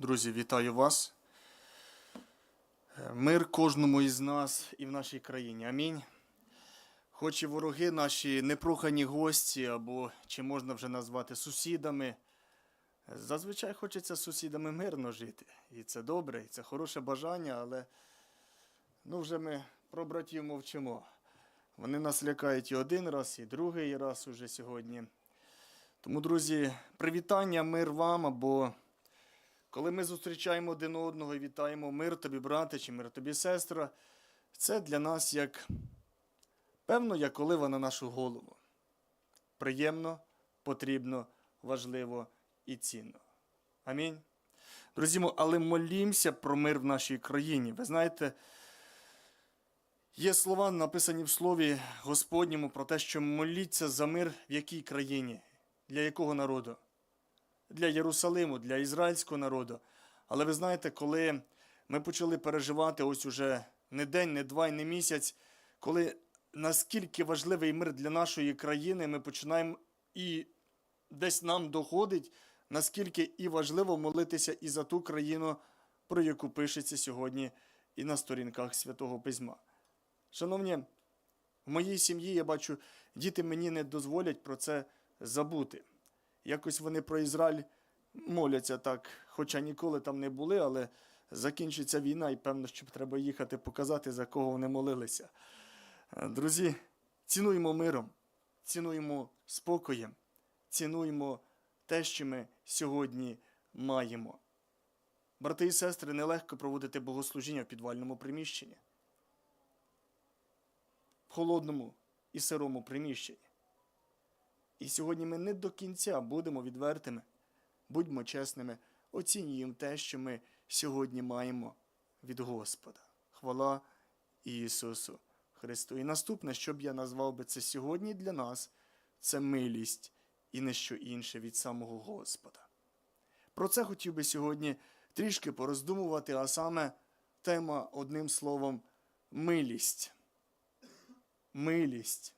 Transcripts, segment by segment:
Друзі, вітаю вас. Е, Мир кожному із нас і в нашій країні. Амінь. Хоч і вороги наші непрохані гості, або чи можна вже назвати сусідами. Зазвичай хочеться з сусідами мирно жити. І це добре, і це хороше бажання, але ну, вже ми про братів мовчимо. Вони нас лякають і один раз, і другий раз уже сьогодні. Тому, друзі, привітання, мир вам, або коли ми зустрічаємо один одного і вітаємо мир тобі, брате, чи мир тобі, сестра, це для нас як певно, як олива на нашу голову. Приємно, потрібно, важливо і цінно. Амінь. Друзі, але молімося про мир в нашій країні. Ви знаєте, є слова, написані в Слові Господньому про те, що моліться за мир в якій країні, для якого народу? Для Єрусалиму, для ізраїльського народу. Але ви знаєте, коли ми почали переживати ось уже не день, не два, і не місяць, коли наскільки важливий мир для нашої країни, ми починаємо і десь нам доходить, наскільки і важливо молитися і за ту країну, про яку пишеться сьогодні і на сторінках Святого Письма. Шановні, в моїй сім'ї я бачу, діти мені не дозволять про це забути. Якось вони про Ізраїль моляться так, хоча ніколи там не були, але закінчиться війна, і певно, що треба їхати показати, за кого вони молилися. Е, Друзі, цінуємо миром, цінуємо спокоєм, цінуємо те, що ми сьогодні маємо. Брати і сестри, нелегко проводити богослужіння в підвальному приміщенні, в холодному і сирому приміщенні. І сьогодні ми не до кінця будемо відвертими, будьмо чесними, оцінюємо те, що ми сьогодні маємо від Господа. Хвала Ісусу Христу. І наступне, що б я назвав би це сьогодні для нас, це милість і не що інше від самого Господа. Про це хотів би сьогодні трішки пороздумувати, а саме тема одним словом милість. Милість.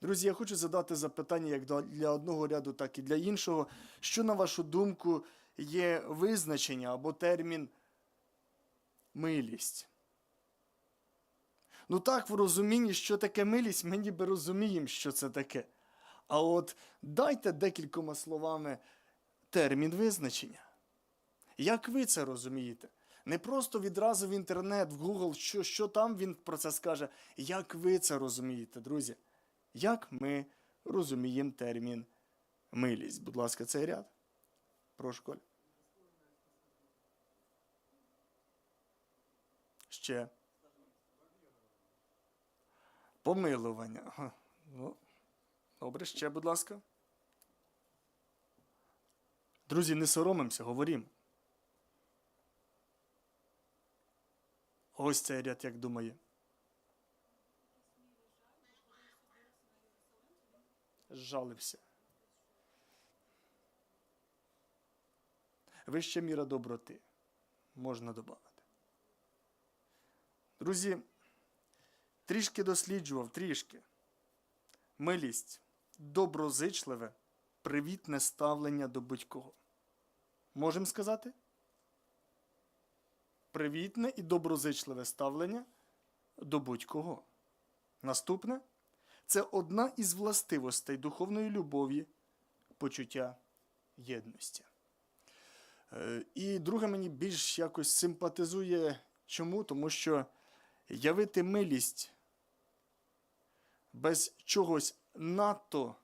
Друзі, я хочу задати запитання як для одного ряду, так і для іншого. Що, на вашу думку, є визначення або термін милість? Ну так, в розумінні, що таке милість, ми ніби розуміємо, що це таке. А от дайте декількома словами термін визначення. Як ви це розумієте? Не просто відразу в інтернет, в Google, що, що там він про це скаже. Як ви це розумієте, друзі? Як ми розуміємо термін милість? Будь ласка, цей ряд. Прошу, Коль. Ще. Помилування. Ну, добре, ще, будь ласка. Друзі, не соромимося, говоримо. Ось цей ряд, як думає. Зжалився. Вища міра доброти. Можна додати. Друзі, трішки досліджував, трішки. Милість, доброзичливе, привітне ставлення до будь-кого. Можемо сказати? Привітне і доброзичливе ставлення до будь-кого. Наступне це одна із властивостей духовної любові, почуття єдності. Е, І друге мені більш якось симпатизує. Чому? Тому що явити милість без чогось надто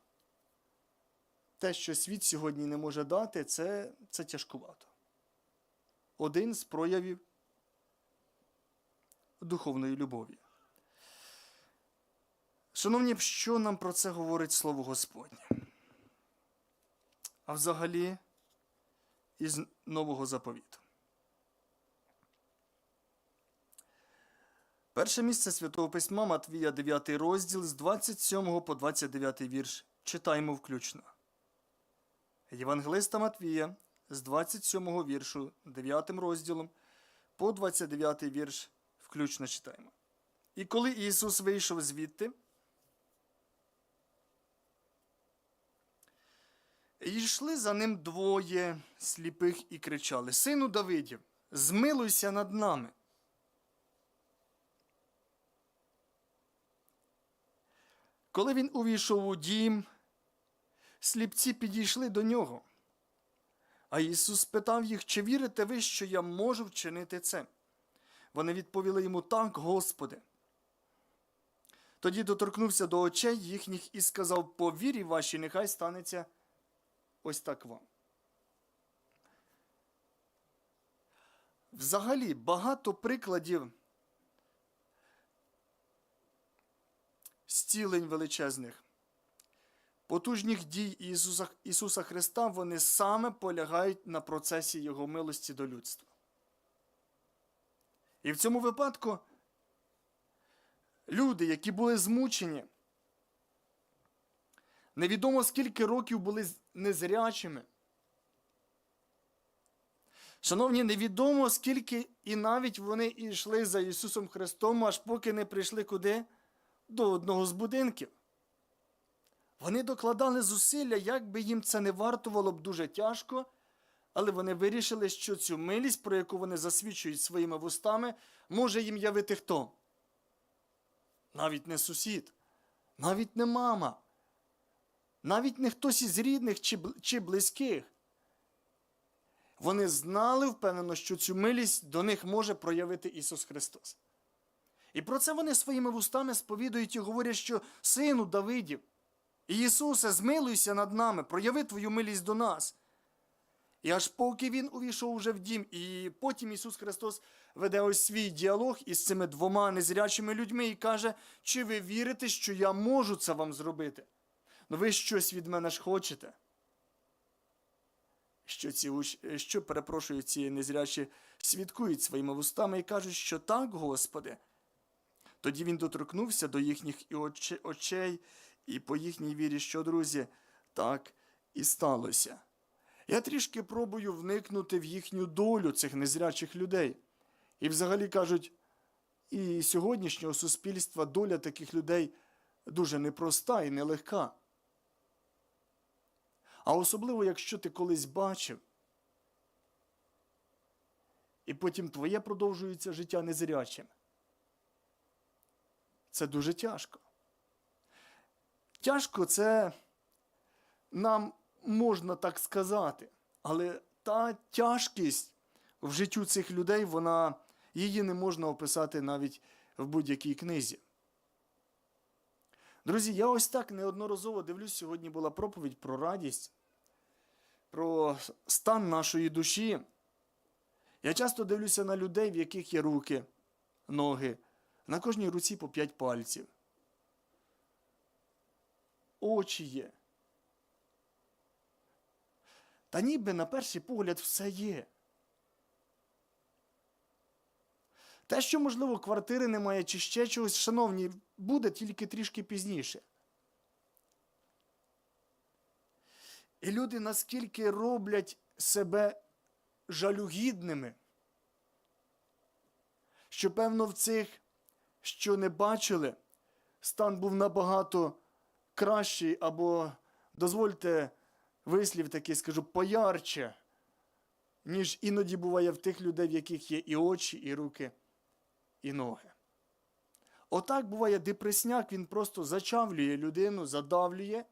те, що світ сьогодні не може дати, це, це тяжкувато. Один з проявів духовної любові. Шановні, що нам про це говорить Слово Господнє? А взагалі із Нового заповіту. Перше місце Святого Письма Матвія, 9 розділ з 27 по 29 вірш. Читаємо включно. Євангелиста Матвія з 27 віршу, 9 розділом по 29 вірш включно читаємо. І коли Ісус вийшов звідти, Йшли за ним двоє сліпих і кричали: Сину Давидів, змилуйся над нами. Коли він увійшов у дім, сліпці підійшли до нього. А Ісус спитав їх, чи вірите ви, що я можу вчинити це? Вони відповіли йому так, Господи. Тоді доторкнувся до очей їхніх і сказав: по вашій, нехай станеться ось так вам. Взагалі багато прикладів зцілень величезних, потужних дій Ісуса, Ісуса Христа, вони саме полягають на процесі Його милості до людства. І в цьому випадку люди, які були змучені, невідомо скільки років були незрячими. Шановні, невідомо скільки і навіть вони йшли за Ісусом Христом, аж поки не прийшли куди? До одного з будинків. Вони докладали зусилля, як би їм це не вартувало б дуже тяжко, але вони вирішили, що цю милість, про яку вони засвідчують своїми вустами, може їм явити хто? Навіть не сусід, навіть не мама, навіть не хтось із рідних чи, близьких. Вони знали впевнено, що цю милість до них може проявити Ісус Христос. І про це вони своїми вустами сповідують і говорять, що Сину Давидів, Ісусе, змилуйся над нами, прояви Твою милість до нас. І аж поки він увійшов уже в дім, і потім Ісус Христос веде ось свій діалог із цими двома незрячими людьми і каже, чи ви вірите, що я можу це вам зробити? Ну ви щось від мене ж хочете. Що ці що перепрошую, ці незрячі свідкують своїми вустами і кажуть, що так, Господи. Тоді він доторкнувся до їхніх і оче- очей, і по їхній вірі, що, друзі, так і сталося. Я трішки пробую вникнути в їхню долю цих незрячих людей. І взагалі кажуть, і сьогоднішнього суспільства доля таких людей дуже непроста і нелегка. А особливо, якщо ти колись бачив, і потім твоє продовжується життя незрячим. Це дуже тяжко. Тяжко це нам можна так сказати, але та тяжкість в життю цих людей, вона, її не можна описати навіть в будь-якій книзі. Друзі, я ось так неодноразово дивлюсь, сьогодні була проповідь про радість, про стан нашої душі. Я часто дивлюся на людей, в яких є руки, ноги, на кожній руці по п'ять пальців. Очі є. Та ніби на перший погляд все є. Те, що, можливо, квартири немає чи ще чогось, шановні, буде тільки трішки пізніше. І люди наскільки роблять себе жалюгідними, що, певно, в цих, що не бачили, стан був набагато кращий, або, дозвольте вислів такий, скажу, поярче, ніж іноді буває в тих людей, в яких є і очі, і руки, і ноги. Отак буває депресняк, він просто зачавлює людину, задавлює,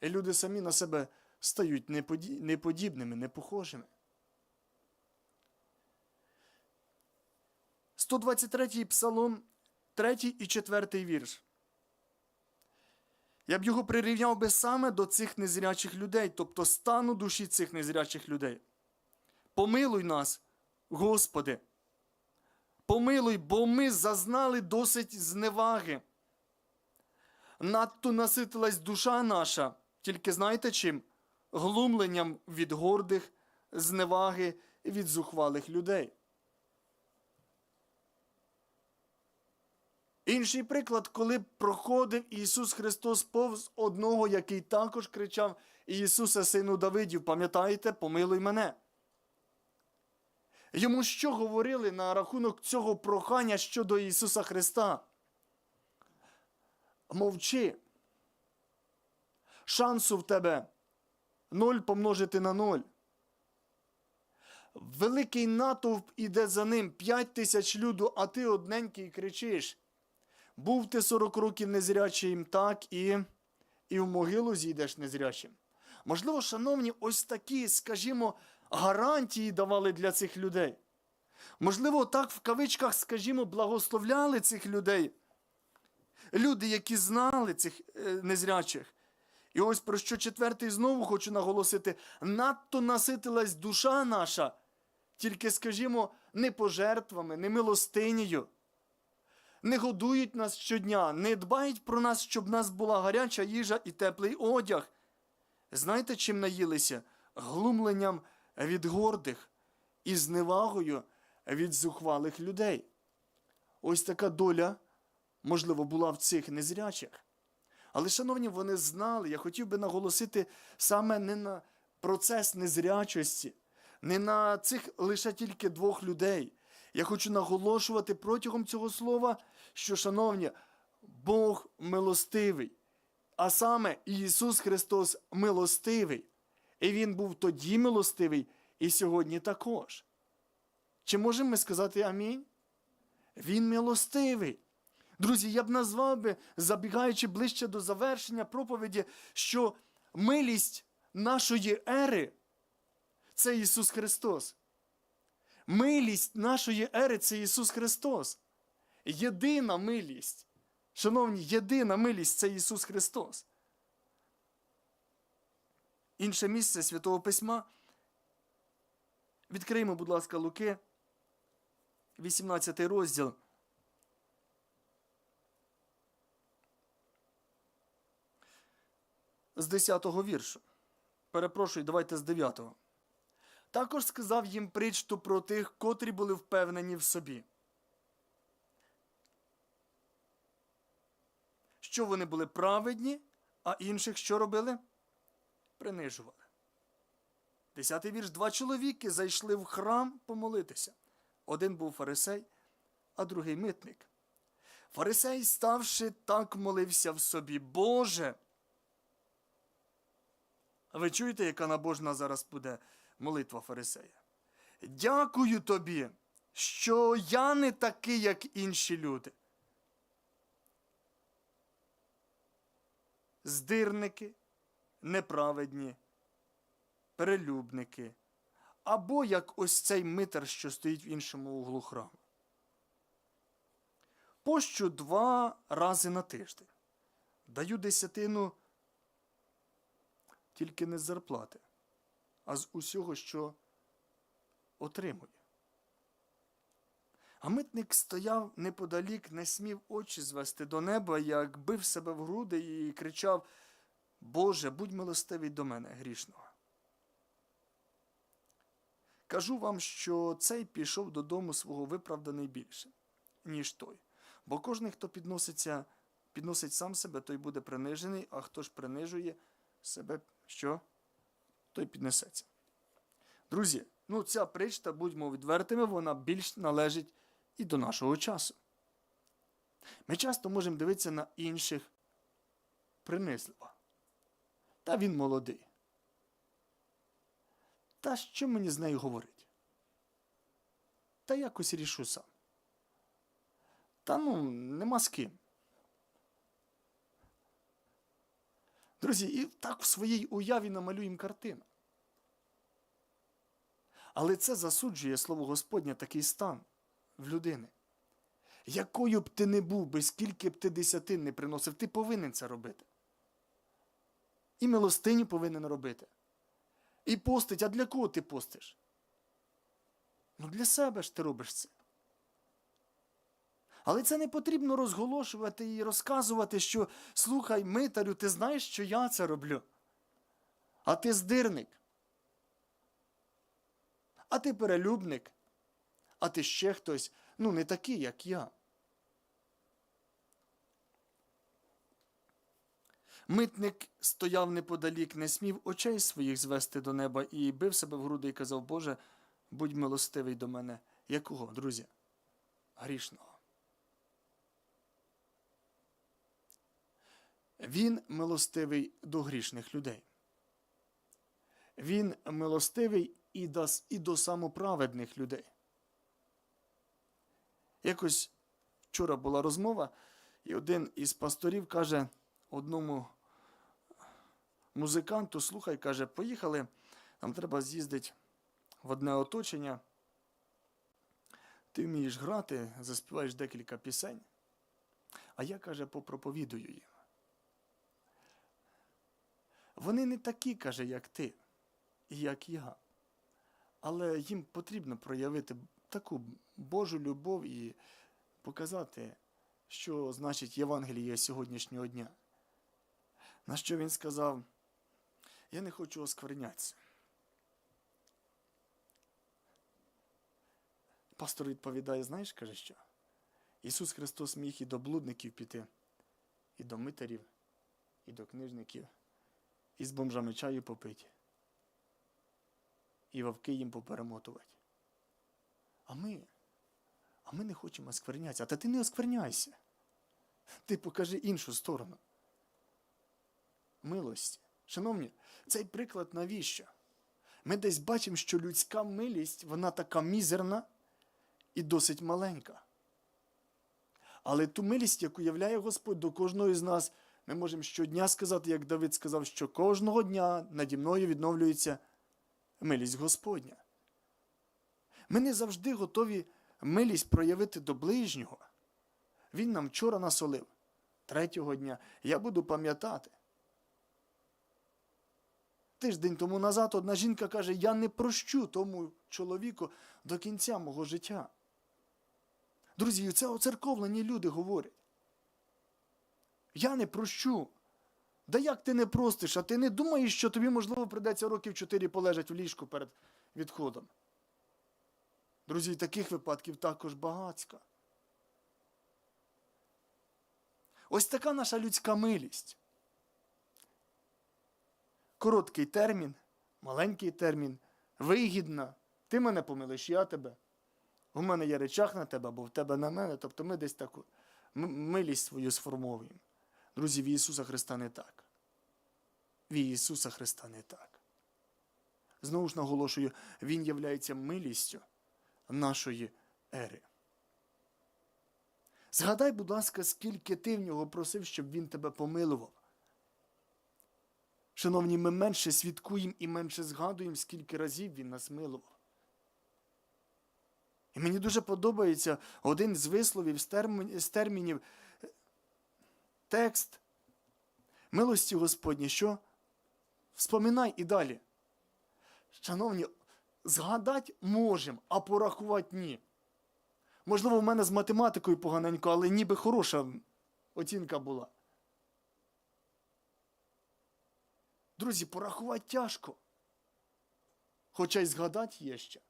і люди самі на себе стають неподібними, непохожими. 123-й псалом, 3 і 4 вірш. Я б його прирівняв би саме до цих незрячих людей, тобто стану душі цих незрячих людей. Помилуй нас, Господи. Помилуй, бо ми зазнали досить зневаги. Надто наситилась душа наша, тільки знаєте чим? Глумленням від гордих, зневаги від зухвалих людей. Інший приклад, коли проходив Ісус Христос повз одного, який також кричав Ісусе, сину Давидів, пам'ятаєте, помилуй мене. Йому що говорили на рахунок цього прохання щодо Ісуса Христа? Мовчи. Шансу в тебе Ноль помножити на ноль. Великий натовп іде за ним, п'ять тисяч люду, а ти одненький кричиш. Був ти 40 років незрячим, так і, і в могилу зійдеш незрячим. Можливо, шановні, ось такі, скажімо, гарантії давали для цих людей. Можливо, так в кавичках, скажімо, благословляли цих людей. Люди, які знали цих е, незрячих. І ось про що четвертий знову хочу наголосити: надто наситилась душа наша, тільки, скажімо, не пожертвами, не милостинею. Не годують нас щодня, не дбають про нас, щоб нас була гаряча їжа і теплий одяг. Знаєте, чим наїлися? Глумленням від гордих і зневагою від зухвалих людей. Ось така доля, можливо, була в цих незрячих. Але, шановні, вони знали, я хотів би наголосити саме не на процес незрячості, не на цих лише тільки двох людей. Я хочу наголошувати протягом цього слова, що, шановні, Бог милостивий, а саме Ісус Христос милостивий. І Він був тоді милостивий, і сьогодні також. Чи можемо ми сказати амінь? Він милостивий. Друзі, я б назвав би, забігаючи ближче до завершення проповіді, що милість нашої ери це Ісус Христос. Милість нашої ери це Ісус Христос. Єдина милість. Шановні, єдина милість це Ісус Христос. Інше місце Святого Письма. Відкриємо, будь ласка, Луки, 18 розділ. З 10-го віршу. Перепрошую, давайте з 9-го. Також сказав їм притчу про тих, котрі були впевнені в собі. Що вони були праведні, а інших що робили? Принижували. Десятий вірш. Два чоловіки зайшли в храм помолитися. Один був фарисей, а другий митник. Фарисей, ставши, так молився в собі. Боже. А ви чуєте, яка набожна зараз буде молитва фарисея? Дякую тобі, що я не такий, як інші люди. Здирники, неправедні, перелюбники, або як ось цей митар, що стоїть в іншому углу храму. Пощу два рази на тиждень. Даю десятину тільки не з зарплати, а з усього, що отримує. А митник стояв неподалік, не смів очі звести до неба, як бив себе в груди і кричав: Боже, будь милостивий до мене, грішного. Кажу вам, що цей пішов додому свого виправданий більше, ніж той. Бо кожен, хто підноситься, підносить сам себе, той буде принижений, а хто ж принижує себе, що? Той піднесеться. Друзі, ну ця причта, будьмо відвертими, вона більш належить і до нашого часу. Ми часто можемо дивитися на інших принизливо. Та він молодий. Та що мені з нею говорить? Та якось рішу сам. Та ну, нема з ким. Друзі, і так в своїй уяві намалюємо картину. Але це засуджує слово Господнє такий стан в людини. Якою б ти не був, би скільки б ти десятин не приносив, ти повинен це робити. І милостині повинен робити. І постить, а для кого ти постиш? Ну для себе ж ти робиш це. Але це не потрібно розголошувати і розказувати, що слухай, митарю, ти знаєш, що я це роблю. А ти здирник. А ти перелюбник. А ти ще хтось, ну, не такий, як я. Митник стояв неподалік, не смів очей своїх звести до неба і бив себе в груди і казав, Боже, будь милостивий до мене. Якого, друзі? Грішного. Він милостивий до грішних людей. Він милостивий і до, і до самоправедних людей. Якось вчора була розмова, і один із пасторів каже одному музиканту, слухай, каже, поїхали, нам треба з'їздити в одне оточення. Ти вмієш грати, заспіваєш декілька пісень, а я, каже, попроповідую їм. Вони не такі, каже, як ти і як я. Але їм потрібно проявити таку Божу любов і показати, що значить Євангеліє сьогоднішнього дня. На що він сказав: Я не хочу осквернятися. Пастор відповідає: знаєш, каже, що? Ісус Христос міг і до блудників піти, і до митарів, і до книжників, і з бомжами чаю попити, і вовки їм поперемотувати. А ми, а ми не хочемо осквернятися. Та ти не оскверняйся. Ти покажи іншу сторону. Милості. Шановні, цей приклад навіщо? Ми десь бачимо, що людська милість, вона така мізерна і досить маленька. Але ту милість, яку являє Господь до кожного з нас, ми можемо щодня сказати, як Давид сказав, що кожного дня наді мною відновлюється милість Господня. Ми не завжди готові милість проявити до ближнього. Він нам вчора насолив. Третього дня я буду пам'ятати. Тиждень тому назад одна жінка каже: Я не прощу тому чоловіку до кінця мого життя. Друзі, це оцерковлені люди говорять. Я не прощу. Да як ти не простиш, а ти не думаєш, що тобі, можливо, придеться років чотири полежать в ліжку перед відходом. Друзі, таких випадків також багацька. Ось така наша людська милість. Короткий термін, маленький термін, вигідна. Ти мене помилиш, я тебе. У мене є речах на тебе, або в тебе на мене. Тобто ми десь таку милість свою сформовуємо. Друзі, в Ісуса Христа не так. В Ісуса Христа не так. Знову ж наголошую, Він являється милістю нашої ери. Згадай, будь ласка, скільки ти в нього просив, щоб він тебе помилував. Шановні, ми менше свідкуємо і менше згадуємо, скільки разів він нас милував. І мені дуже подобається один з висловів, з термінів, текст милості Господні, що вспоминай і далі. Шановні, згадати можемо, а порахувати ні. Можливо, в мене з математикою поганенько, але ніби хороша оцінка була. Друзі, порахувати тяжко. Хоча й згадати є ще.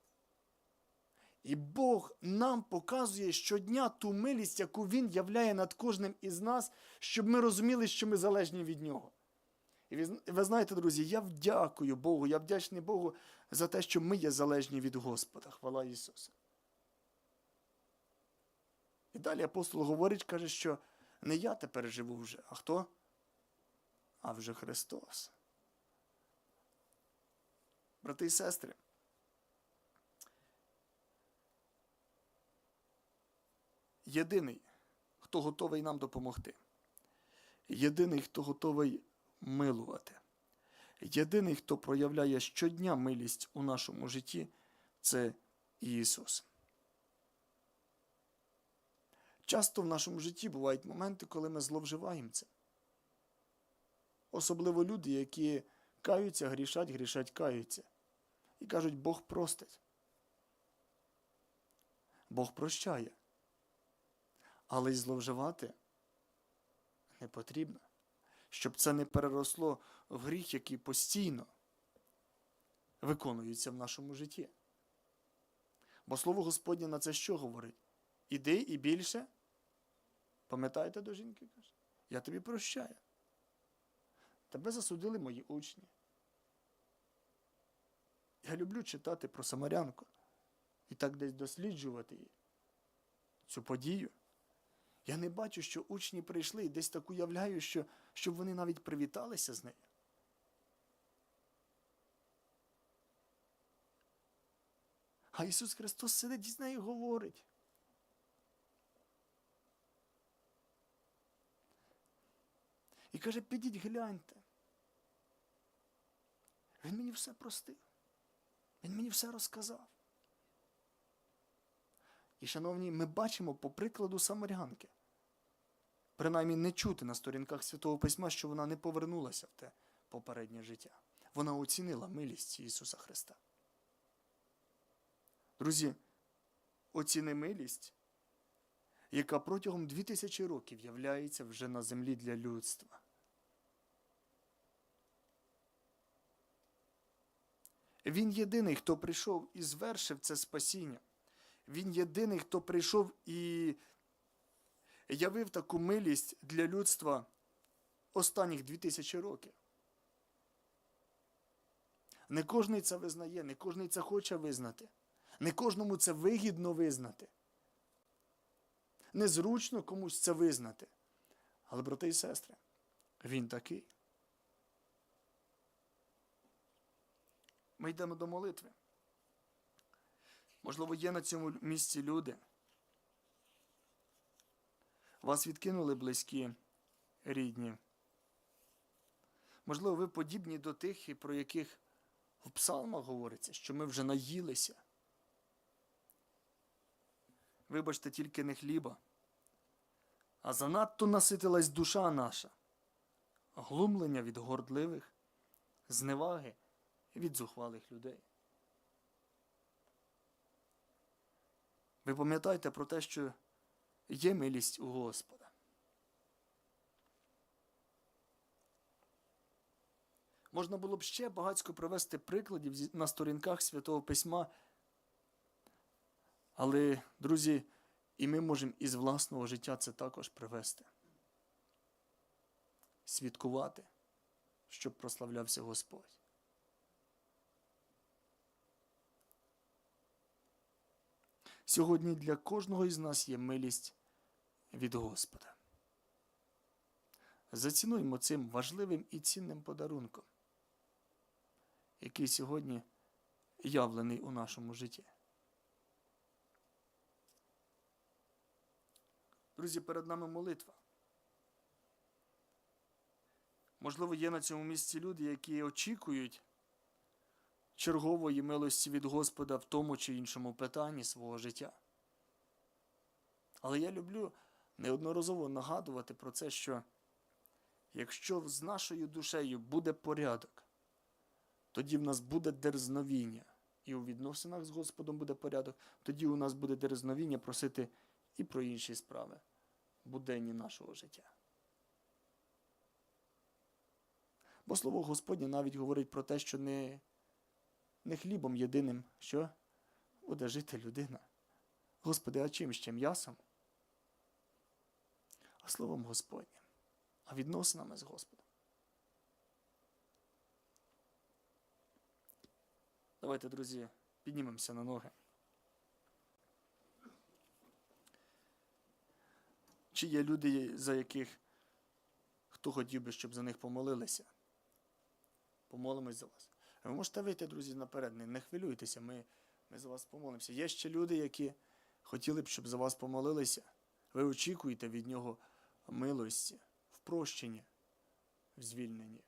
І Бог нам показує щодня ту милість, яку Він являє над кожним із нас, щоб ми розуміли, що ми залежні від Нього. І ви, ви знаєте, друзі, я вдякую Богу, я вдячний Богу за те, що ми є залежні від Господа. Хвала Ісуса. І далі апостол говорить, каже, що не я тепер живу вже, а хто? А вже Христос. Брати і сестри. Єдиний, хто готовий нам допомогти. Єдиний, хто готовий милувати. Єдиний, хто проявляє щодня милість у нашому житті, це Ісус. Часто в нашому житті бувають моменти, коли ми зловживаємо це. Особливо люди, які каються, грішать, грішать, каються. І кажуть, Бог простить. Бог прощає. Але й зловживати не потрібно, щоб це не переросло в гріх, який постійно виконується в нашому житті. Бо слово Господнє на це що говорить? Іди і більше. Пам'ятаєте до жінки? каже? Я тобі прощаю. Тебе засудили мої учні. Я люблю читати про Самарянку і так десь досліджувати її, цю подію. Я не бачу, що учні прийшли і десь так уявляю, що, щоб вони навіть привіталися з нею. А Ісус Христос сидить і з нею говорить. І каже, підіть гляньте. Він мені все простив. Він мені все розказав. І, шановні, ми бачимо по прикладу Самарянки. Принаймні не чути на сторінках Святого Письма, що вона не повернулася в те попереднє життя. Вона оцінила милість Ісуса Христа. Друзі, оціни милість, яка протягом 2000 років являється вже на землі для людства. Він єдиний, хто прийшов і звершив це спасіння. Він єдиний, хто прийшов і явив таку милість для людства останніх 2000 років. Не кожний це визнає, не кожний це хоче визнати. Не кожному це вигідно визнати. Незручно комусь це визнати. Але, брати і сестри, він такий. Ми йдемо до молитви. Можливо, є на цьому місці люди. Вас відкинули близькі, рідні. Можливо, ви подібні до тих, про яких в псалмах говориться, що ми вже наїлися. Вибачте, тільки не хліба, а занадто наситилась душа наша, глумлення від гордливих, зневаги від зухвалих людей. Ви пам'ятайте про те, що є милість у Господа. Можна було б ще багатько привести прикладів на сторінках Святого Письма. Але, друзі, і ми можемо із власного життя це також привести. Свідкувати, щоб прославлявся Господь. Сьогодні для кожного із нас є милість від Господа. Зацінуємо цим важливим і цінним подарунком, який сьогодні явлений у нашому житті. Друзі, перед нами молитва. Можливо, є на цьому місці люди, які очікують чергової милості від Господа в тому чи іншому питанні свого життя. Але я люблю неодноразово нагадувати про це, що якщо з нашою душею буде порядок, тоді в нас буде дерзновіння, і у відносинах з Господом буде порядок, тоді у нас буде дерзновіння просити і про інші справи, буденні нашого життя. Бо слово Господнє навіть говорить про те, що не, не хлібом єдиним, що буде жити людина. Господи, а чим ще м'ясом? А словом Господнім, а відносинами з Господом. Давайте, друзі, піднімемося на ноги. Чи є люди, за яких хто хотів би, щоб за них помолилися? Помолимось за вас. Ви можете вийти, друзі, наперед, не, не хвилюйтеся, ми, ми за вас помолимося. Є ще люди, які хотіли б, щоб за вас помолилися. Ви очікуєте від нього милості, в в звільненні,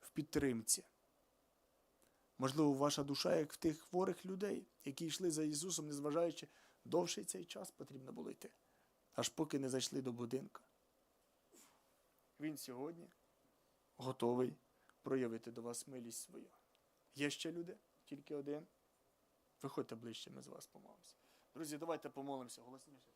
в підтримці. Можливо, ваша душа, як в тих хворих людей, які йшли за Ісусом, незважаючи, довший цей час потрібно було йти, аж поки не зайшли до будинка. Він сьогодні готовий проявити до вас милість свою. Є ще люди, тільки один. Виходьте ближче, ми з вас помолимося. Друзі, давайте помолимося. Голосніше.